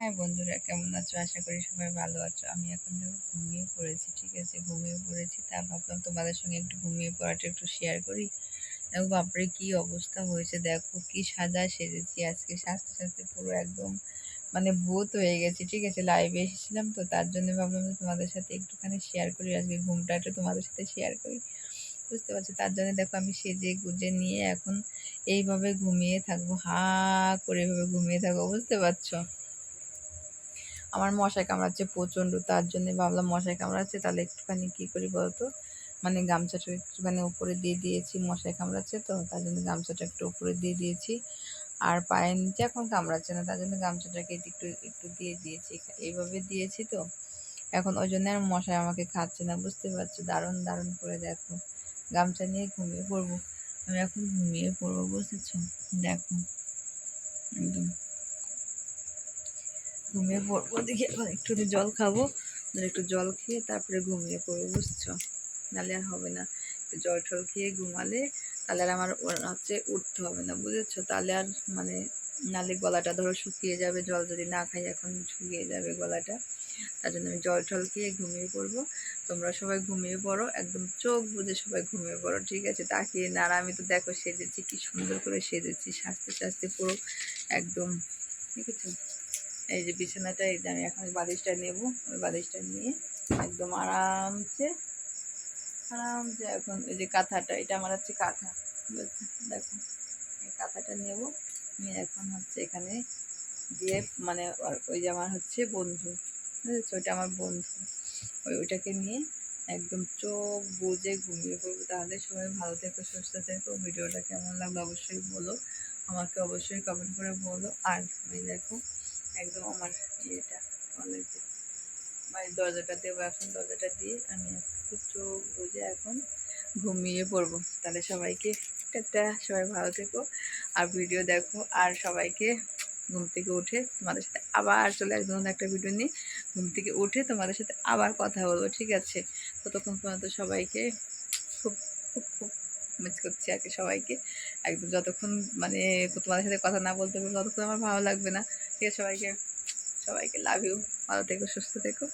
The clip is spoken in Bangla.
হ্যাঁ বন্ধুরা, কেমন আছো? আশা করি সবাই ভালো আছো। আমি এখন দেখো ঘুমিয়ে পড়েছি, ঠিক আছে? ঘুমিয়ে পড়েছি, তা ভাবলাম তোমাদের সঙ্গে একটু ঘুমিয়ে পড়াটা একটু শেয়ার করি। দেখো বাপরে, কি অবস্থা হয়েছে, দেখো কি সাজা সেজেছি আজকে। সাজতে সাজতে পুরো একদম মানে ভূত হয়ে গেছি, ঠিক আছে? লাইভে এসেছিলাম তো, তার জন্য ভাবলাম যে তোমাদের সাথে একটুখানি শেয়ার করি। আজকে ঘুমটা একটু তোমাদের সাথে শেয়ার করি। বুঝতে পারছ? তার জন্য দেখো আমি সেজে গুজে নিয়ে এখন এইভাবে ঘুমিয়ে থাকব, হা করে এভাবে ঘুমিয়ে থাকব, বুঝতে পারছ? আমার মশাই কামড়াচ্ছে প্রচণ্ড, তার জন্য ভাবলাম মশাই কামড়াচ্ছে, তাহলে একটুখানি কী করি বলতো? মানে গামছাটা একটুখানি উপরে দিয়ে দিয়েছি মশায় কামড়াচ্ছে তো, তার জন্য গামছাটা একটু উপরে দিয়ে দিয়েছি। আর পায়ের নিচে এখন কামড়াচ্ছে না, তার জন্য গামছাটাকে একটু একটু দিয়ে দিয়েছি। এইভাবে দিয়েছি তো, এখন ওই জন্য আর মশাই আমাকে খাচ্ছে না, বুঝতে পারছ? দারুণ দারুণ করে দেখো। গামছা নিয়ে ঘুমিয়ে পড়ব। আমি এখন ঘুমিয়ে পড়ব, বুঝেছ? দেখো, একদম। ঘুমিয়ে পড়ব দেখি এখন একটু জল খাব একটু জল খেয়ে তারপরে ঘুমিয়ে পড়ব, বুঝছ? নাহলে আর হবে না। একটু জল টল খেয়ে ঘুমালে তাহলে আর আমার হচ্ছে উঠতে হবে না, বুঝেছ? তাহলে আর মানে নালে গলাটা ধরো শুকিয়ে যাবে, জল যদি না খাই এখন শুকিয়ে যাবে গলাটা। তার জন্য আমি জল টল খেয়ে ঘুমিয়ে পড়ব। তোমরা সবাই ঘুমিয়ে পড়ো, একদম চোখ বুঝে সবাই ঘুমিয়ে পড়ো, ঠিক আছে? তাকিয়ে না আমি তো দেখো সেজেছি, কি সুন্দর করে সেজেছি সাজতে সাজতে পুরো একদম ঠিক আছে এই যে বিছানাটা, এই আমি এখন বালিশটা নেব। ওই বালিশটা নিয়ে একদম আরামসে আরামসে এখন ওই যে কাঁথাটা, এটা আমার হচ্ছে কাঁথা দেখো, এই কাঁথাটা নেব, নিয়ে এখন হচ্ছে এখানে দিয়ে মানে ওই যে আমার হচ্ছে বন্ধু, বুঝেছ? ওইটা আমার বন্ধু। ওই ওইটাকে নিয়ে একদম চোখ বুঝে ঘুমিয়ে পড়ব। তাহলে সবাই ভালো থেকো, সুস্থ থেকো। ভিডিওটা কেমন লাগল অবশ্যই বলো। আমাকে অবশ্যই কমেন্ট করে বলো। আর আমি দেখো একদম আমার ইয়েটা কলেজে বাড়ির দরজাটা দেবো এখন, দরজাটা দিয়ে আমি একটু চোখ বুঝে এখন ঘুমিয়ে পড়ব। তাহলে সবাইকে একটা সবাই ভালো থেকো। আর ভিডিও দেখো, আর সবাইকে ঘুম থেকে উঠে তোমাদের সাথে আবার চলে আসব একটা ভিডিও নিয়ে। ঘুম থেকে উঠে তোমাদের সাথে আবার কথা বলব, ঠিক আছে? ততক্ষণ পর্যন্ত সবাইকে খুব খুব খুব মিস করছি আর কি সবাইকে। একদম যতক্ষণ মানে তোমাদের সাথে কথা না বলতে পারব ততক্ষণ আমার ভালো লাগবে না। ঠিক আছে সবাইকে। সবাইকে লাভ ইউ ভালো থেকো, সুস্থ থেকো।